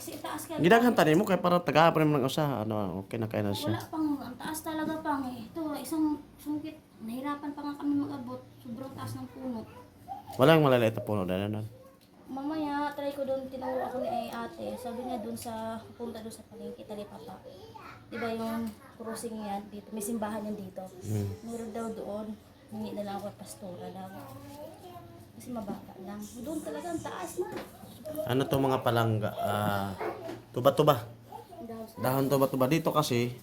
Kasi itaas ka. Gidaghan tanin mo kay para tagapan mo ng usa. Ano, okay na kaya na siya. Wala pang, ang taas talaga pang eh. Ito, isang sungkit. Nahirapan pa nga kami mag-abot. Sobrang taas ng puno. Walang malaliit na puno na nun. Mamaya, try ko doon, tinuro ako ni ay ate. Sabi niya doon sa, punta doon sa palengke, talipapa. Diba yung crossing yan dito, may simbahan yan dito. Hmm. Meron daw doon, hindi na lang ako pastora daw. Kasi mababa lang. Doon talaga, ang taas na. Ano to mga palangga? Ah, tuba-tuba. Dahon tuba-tuba dito kasi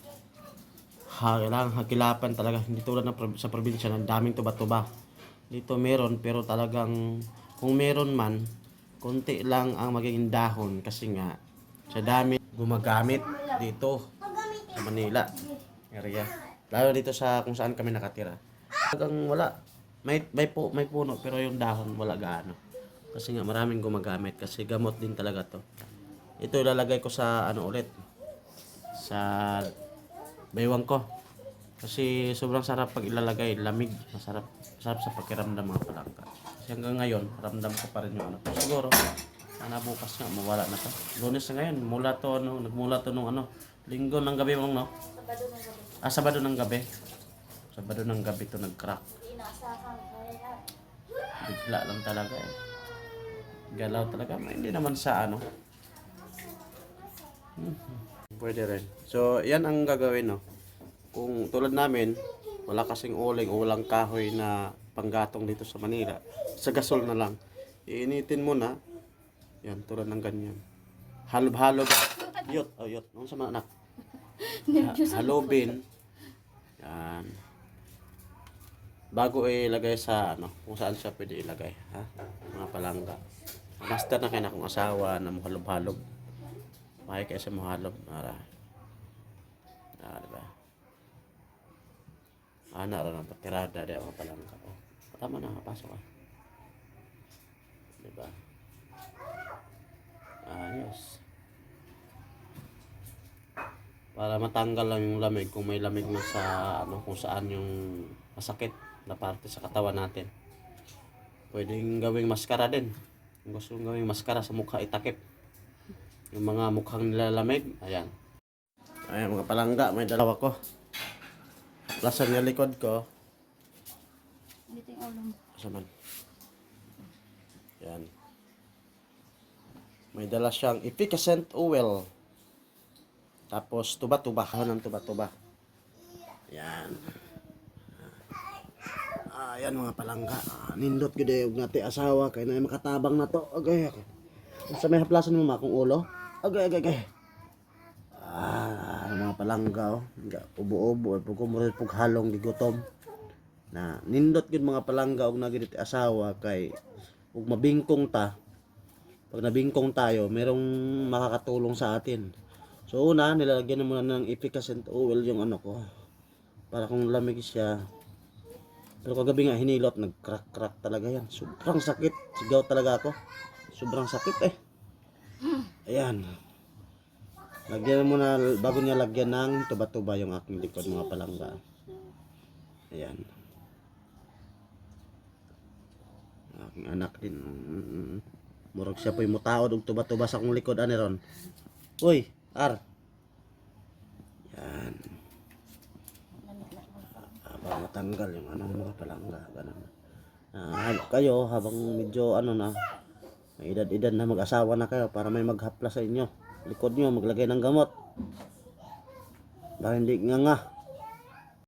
ha, kailangan hakilapan talaga. Hindi tulad ng sa probinsya ng daming tuba-tuba. Dito meron pero talagang kung meron man, konti lang ang magiging dahon kasi nga sa dami gumagamit dito sa Manila area. Lalo dito sa kung saan kami nakatira. Talagang wala. May, may, po, may puno pero yung dahon wala gaano. Kasi nga maraming gumagamit kasi gamot din talaga to. Ito ilalagay ko sa ano ulit sa baywang ko. Kasi sobrang sarap pag ilalagay, lamig, masarap. Masarap sa pakiramdam mga palangka. Kasi hanggang ngayon, ramdam ko pa rin yung ano. Siguro, sana bukas nga, mawala na to. Lunes na ngayon, mula to, ano, nagmula to nung ano, linggo ng gabi mong, no? Sabado na gabi. Ah, Sabado ng gabi. Sabado ng gabi to nag-crack. Bigla lang talaga eh. Galaw talaga. Hindi naman sa ano. Mhm. Pwede rin. So, yan ang gagawin, no. Kung tulad namin, wala kasing uling o walang kahoy na panggatong dito sa Manila. Sa gasol na lang. Iinitin mo na. Yan, tulad ng ganyan. Halob-halob. Yot, oh, yot. Ano sa mga anak? Ha- halobin. Yan. Bago ilagay sa ano, kung saan siya pwede ilagay, ha? Mga palangga. Master na kayo na kung asawa na mahalob-halob. Mahay kayo sa mahalob. Ara. Ah, diba? Ana rin ang patirada di mga palangga. Oh, tama na, pasok ka. Diba? Ayos. Para matanggal lang yung lamig kung may lamig na sa ano kung saan yung masakit na parte sa katawan natin. Pwedeng gawing maskara din. Kung gusto mong gawing maskara sa mukha itakip. Yung mga mukhang nilalamig, ayan. Ayan mga palangga, may dalawa ko. Lasan yung likod ko. Dito yung ulo mo. Saman. Yan. May dala siyang efficacent oil. Tapos tuba-tuba. Kahon ng tuba-tuba. Yan. Ah, mga palangga. Ah, nindot ko yung nati asawa. Kaya na makatabang na to. Okay, okay. Sa may haplasan mo ma kung ulo. Okay, okay, okay. Ah, mga palangga oh. Ubo-ubo. Pag kumurit pag halong gigutom na nindot gud mga palangga og nagit asawa kay ug mabingkong ta pag nabingkong tayo merong makakatulong sa atin so una nilalagyan na muna ng efficacent oil yung ano ko para kung lamig siya pero kagabi nga hinilot nag crack crack talaga yan sobrang sakit sigaw talaga ako sobrang sakit eh ayan lagyan mo na bago niya lagyan ng tuba-tuba yung aking likod mga palangga ayan aking anak din. Murag siya po'y mutaod og tuba-tuba sa akong likod ani ron. Uy, ar. Yan. Matanggal yung ano mga palangga ganun. Ah, kayo habang medyo ano na may edad-edad na mag-asawa na kayo para may maghapla sa inyo. Likod nyo maglagay ng gamot. Para hindi nga nga.